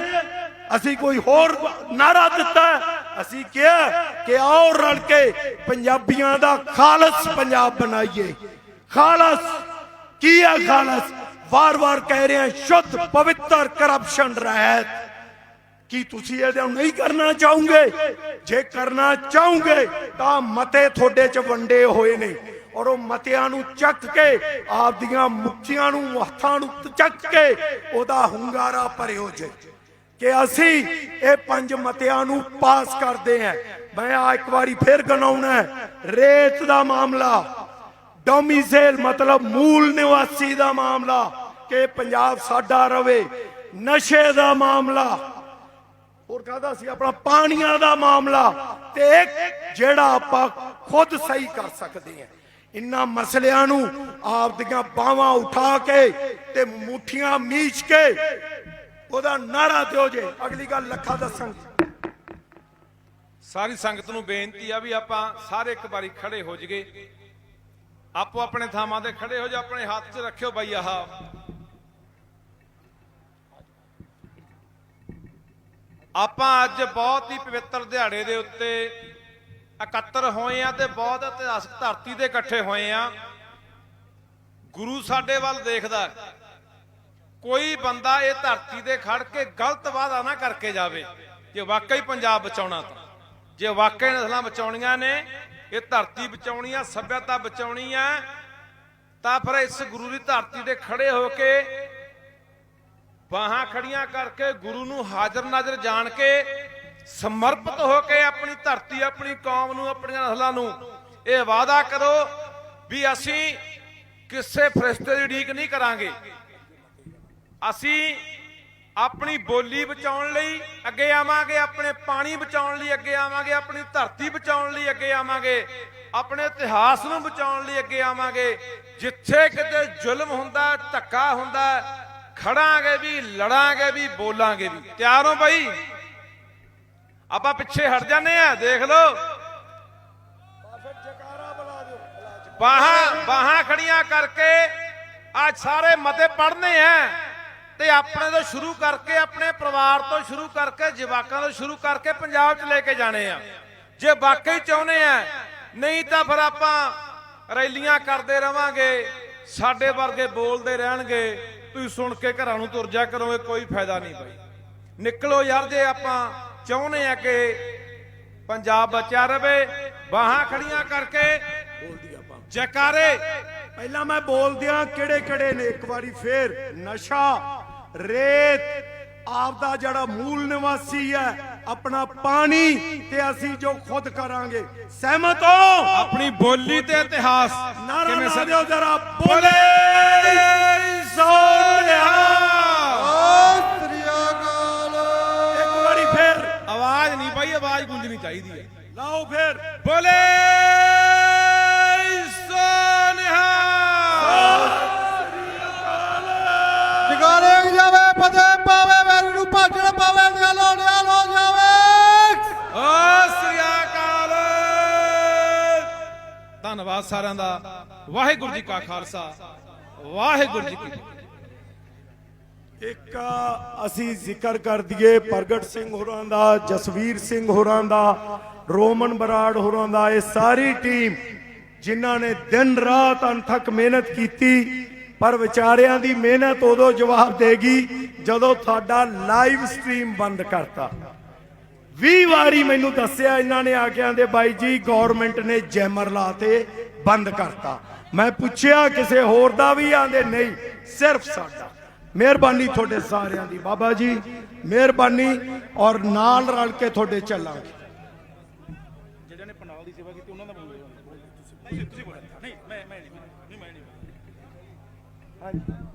ਅਸੀਂ ਕੋਈ ਹੋਰ ਨਾਰਾ ਦਿੱਤਾ ਅਸੀਂ ਕਿਹਾ ਕਿ ਆਓ ਰਲ ਕੇ ਪੰਜਾਬੀਆਂ ਦਾ ਖਾਲਸ ਪੰਜਾਬ ਬਣਾਈਏ। ਖਾਲਸ, ਕੀ ਹੈ ਖਾਲਸ? ਵਾਰ-ਵਾਰ ਕਹਿ ਰਹੇ ਹਾਂ, ਸ਼ੁੱਧ, ਪਵਿੱਤਰ ਕਰਪਸ਼ਨ ਰਹਿਤ। ਕੀ ਤੁਸੀਂ ਇਹਦੇ ਨੂੰ ਨਹੀਂ ਕਰਨਾ ਚਾਹੋਗੇ? ਜੇ ਕਰਨਾ ਚਾਹੋਗੇ, ਤਾਂ ਮਤੇ ਤੁਹਾਡੇ ਚ ਵੰਡੇ ਹੋਏ ਨੇ। ਔਰ ਉਹ ਮਤਿਆਂ ਨੂੰ ਚੱਕ ਕੇ, ਆਪਦੀਆਂ ਮੁੱਠੀਆਂ ਨੂੰ, ਹੱਥਾਂ ਨੂੰ ਚੱਕ ਕੇ, ਉਹਦਾ ਹੁੰਗਾਰਾ ਭਰਿਓ ਜੇ। ਕਿ ਅਸੀਂ ਇਹ ਪੰਜ ਮਤਿਆਂ ਨੂੰ ਪਾਸ ਕਰਦੇ ਹਾਂ। ਮੈਂ ਆ ਇੱਕ ਵਾਰੀ ਫੇਰ ਗਨਾਉਣਾ ਰੇਤ ਦਾ ਮਾਮਲਾ ਡੋਮਿਸਾਈਲ ਮਤਲਬ ਮੂਲ ਨਿਵਾਸੀ ਦਾ ਮਾਮਲਾ, ਕਿ ਪੰਜਾਬ ਸਾਡਾ ਰਵੇ। ਨਸ਼ੇ ਦਾ ਮਾਮਲਾ, ਹੋਰ ਕਾਹਦਾ ਸੀ? ਆਪਣਾ ਪਾਣੀਆਂ ਦਾ ਮਾਮਲਾ ਤੇ ਜਿਹੜਾ ਆਪਾਂ ਖੁਦ ਸਹੀ ਕਰ ਸਕਦੇ ਹਾਂ। ਇਨ੍ਹਾਂ ਮਸਲਿਆਂ ਨੂੰ ਆਪ ਦੀਆਂ ਬਾਹਾਂ ਉਠਾ ਕੇ ਤੇ ਮੁੱਠੀਆਂ ਮੀਚ ਕੇ ਉਹਦਾ ਨਾਰਾ ਦਿਓ ਜੇ। ਅਗਲੀ ਗੱਲ ਲੱਖਾ ਦੱਸਣ ਸਾਰੀ ਸੰਗਤ ਨੂੰ ਬੇਨਤੀ ਆ ਵੀ ਆਪਾਂ ਸਾਰੇ ਇੱਕ ਵਾਰੀ ਖੜੇ ਹੋ ਜਗੇ ਆਪੋ ਆਪਣੇ ਥਾਵਾਂ ਤੇ ਖੜੇ ਹੋ ਜਾ ਆਪਣੇ ਹੱਥ 'ਚ ਰੱਖਿਓ ਬਾਈ ਆਹ। ਆਪਾਂ ਅੱਜ ਬਹੁਤ ਹੀ ਪਵਿੱਤਰ ਦਿਹਾੜੇ ਦੇ ਉੱਤੇ ਇਕੱਤਰ ਹੋਏ ਆ ਤੇ ਬਹੁਤ ਇਤਿਹਾਸਕ ਧਰਤੀ ਤੇ ਇਕੱਠੇ ਹੋਏ ਆ। ਗੁਰੂ ਸਾਡੇ ਵੱਲ ਦੇਖਦਾ ਹੈ। ਕੋਈ ਬੰਦਾ ਇਹ ਧਰਤੀ ਤੇ ਖੜ ਕੇ ਗਲਤ ਵਾਅਦਾ ਨਾ ਕਰਕੇ ਜਾਵੇ ਜੇ ਵਾਕਈ ਪੰਜਾਬ ਬਚਾਉਣਾ ਤਾਂ। ਜੇ ਵਾਕਈ ਨਸਲਾਂ ਬਚਾਉਣੀਆਂ ਨੇ, ਇਹ ਧਰਤੀ ਬਚਾਉਣੀ ਆ, ਸੱਭਿਅਤਾ ਬਚਾਉਣੀ ਆ, ਤਾਂ ਫਿਰ ਇਸ ਗੁਰੂ ਦੀ ਧਰਤੀ ਤੇ ਖੜੇ ਹੋ ਕੇ ਬਾਹਾਂ ਖੜੀਆਂ ਕਰਕੇ ਗੁਰੂ ਨੂੰ ਹਾਜ਼ਰ ਨਾਜ਼ਰ ਜਾਣ ਕੇ ਸਮਰਪਿਤ ਹੋ ਕੇ ਆਪਣੀ ਧਰਤੀ, ਆਪਣੀ ਕੌਮ ਨੂੰ, ਆਪਣੀਆਂ ਨਸਲਾਂ ਨੂੰ ਇਹ ਵਾਅਦਾ ਕਰੋ ਵੀ ਅਸੀਂ ਕਿਸੇ ਫਰਿਸ਼ਤੇ ਦੀ ਉਡੀਕ ਨਹੀਂ ਕਰਾਂਗੇ। ਅਸੀਂ ਆਪਣੀ ਬੋਲੀ ਬਚਾਉਣ ਲਈ ਅੱਗੇ ਆਵਾਂਗੇ, ਆਪਣੇ ਪਾਣੀ ਬਚਾਉਣ ਲਈ ਅੱਗੇ ਆਵਾਂਗੇ, ਆਪਣੀ ਧਰਤੀ ਬਚਾਉਣ ਲਈ ਅੱਗੇ ਆਵਾਂਗੇ, ਆਪਣੇ ਇਤਿਹਾਸ ਨੂੰ ਬਚਾਉਣ ਲਈ ਅੱਗੇ ਆਵਾਂਗੇ। ਜਿੱਥੇ ਕਿਤੇ ਜ਼ੁਲਮ ਹੁੰਦਾ, ਧੱਕਾ ਹੁੰਦਾ, ਖੜਾਂਗੇ ਵੀ, ਲੜਾਂਗੇ ਵੀ, ਬੋਲਾਂਗੇ ਵੀ। ਤਿਆਰ ਹੋ ਬਾਈ? ਆਪਾਂ ਪਿੱਛੇ ਹਟ ਜਾਂਦੇ ਆ ਦੇਖ ਲਓ। ਬਾਹਾਂ ਬਾਹਾਂ ਖੜੀਆਂ ਕਰਕੇ ਅੱਜ ਸਾਰੇ ਮਤੇ ਪੜਨੇ ਆ। ਤੇ ਆਪਣੇ ਤੋਂ ਸ਼ੁਰੂ ਕਰਕੇ ਆਪਣੇ ਪਰਿਵਾਰ ਤੋਂ ਸ਼ੁਰੂ ਕਰਕੇ ਜਵਾਕਾਂ ਤੋਂ ਸ਼ੁਰੂ ਕਰਕੇ ਪੰਜਾਬ 'ਚ ਲੈ ਕੇ ਜਾਣੇ ਆ। ਜੇ ਵਾਕਈ ਚਾਹੁੰਦੇ ਆ ਨਹੀਂ ਤਾਂ ਫਿਰ ਆਪਾਂ ਰੈਲੀਆਂ ਕਰਦੇ ਰਵਾਂਗੇ ਸਾਡੇ ਵਰਗੇ ਬੋਲਦੇ ਰਹਿਣਗੇ। ਤੁਸੀਂ ਸੁਣ ਕੇ ਘਰਾਂ ਨੂੰ ਤੁਰ ਜਾ ਕਰੋਗੇ ਕੋਈ ਫਾਇਦਾ ਨਹੀਂ ਬਾਈ। ਨਿਕਲੋ ਯਾਰ ਜੇ ਆਪਾਂ ਚਾਹੁੰਦੇ ਆ ਕਿ ਪੰਜਾਬ ਬਚਿਆ ਰਵੇ ਬਾਹਾਂ ਖੜੀਆਂ ਕਰਕੇ ਜੈਕਾਰੇ। ਪਹਿਲਾਂ ਮੈਂ ਬੋਲਦਿਆਂ ਕਿਹੜੇ ਕਿਹੜੇ ਨੇ ਇੱਕ ਵਾਰੀ ਫੇਰ ਨਸ਼ਾ। ਰੇਤ। ਆਪਦਾ ਜਿਹੜਾ ਮੂਲ ਨਿਵਾਸੀ ਹੈ ਆਪਣਾ ਪਾਣੀ ਤੇ ਅਸੀਂ ਜੋ ਖੁਦ ਕਰਾਂਗੇ। ਸਹਿਮਤ ਹੋ? ਆਪਣੀ ਬੋਲੀ ਤੇ ਇਤਿਹਾਸ। ਨਾਰਾ ਕਿਵੇਂ ਲਾ ਸਰ- ਦਿਓ ਜਰਾ। ਬੋਲੇ ਸੋਨਿਹਾ ਇੱਕ ਵਾਰੀ ਫੇਰ। ਆਵਾਜ਼ ਨਹੀਂ ਪਾਈ ਆਵਾਜ਼ ਗੂੰਜਣੀ ਚਾਹੀਦੀ ਹੈ ਲਾਓ ਫੇਰ। ਬੋਲੇ ਧੰਨਵਾਦ ਸਾਰਿਆਂ ਦਾ। ਵਾਹਿਗੁਰੂ ਜੀ ਕਾ ਖਾਲਸਾ। ਵਾਹਿਗੁਰੂ ਜੀ ਕੀ ਇੱਕ ਅਸੀਂ ਜ਼ਿਕਰ ਕਰ ਦਈਏ ਪ੍ਰਗਟ ਸਿੰਘ ਹੋਰਾਂ ਦਾ, ਜਸਵੀਰ ਸਿੰਘ ਹੋਰਾਂ ਦਾ, ਰੋਮਨ ਬਰਾੜ ਹੋਰਾਂ ਦਾ, ਇਹ ਸਾਰੀ ਟੀਮ ਜਿਨ੍ਹਾਂ ਨੇ ਦਿਨ ਰਾਤ ਅਣਥੱਕ ਮਿਹਨਤ ਕੀਤੀ, ਪਰ ਵਿਚਾਰਿਆਂ ਦੀ ਮਿਹਨਤ ਉਦੋਂ ਜਵਾਬ ਦੇਗੀ ਜਦੋਂ ਤੁਹਾਡਾ ਲਾਈਵ ਸਟ੍ਰੀਮ ਬੰਦ ਕਰਤਾ। 20 ਵਾਰੀ ਮੈਨੂੰ ਦੱਸਿਆ ਇਹਨਾਂ ਨੇ ਆ ਕੇ ਆਂਦੇ ਬਾਈ ਜੀ ਗਵਰਨਮੈਂਟ ਨੇ ਜੈਮਰ ਲਾਤੇ ਬੰਦ ਕਰਤਾ। ਮੈਂ ਪੁੱਛਿਆ ਕਿਸੇ ਹੋਰ ਦਾ ਵੀ ਆਂਦੇ ਨਹੀਂ ਸਿਰਫ ਸਾਡਾ। ਮਿਹਰਬਾਨੀ ਤੁਹਾਡੇ ਸਾਰਿਆਂ ਦੀ ਬਾਬਾ ਜੀ ਮਿਹਰਬਾਨੀ ਔਰ ਨਾਲ ਰਲ ਕੇ ਤੁਹਾਡੇ ਚੱਲਾਂਗੇ। ਜਿਹੜਿਆਂ ਨੇ ਪਨਾਲ ਦੀ ਸੇਵਾ ਕੀਤੀ ਉਹਨਾਂ ਦਾ ਬੋਲੋ ਤੁਸੀਂ ਤੁਸੀਂ ਬੋਲੋ ਨਹੀਂ ਮੈਂ ਮੈਂ ਨਹੀਂ ਮੈਂ ਨਹੀਂ ਹਾਂਜੀ।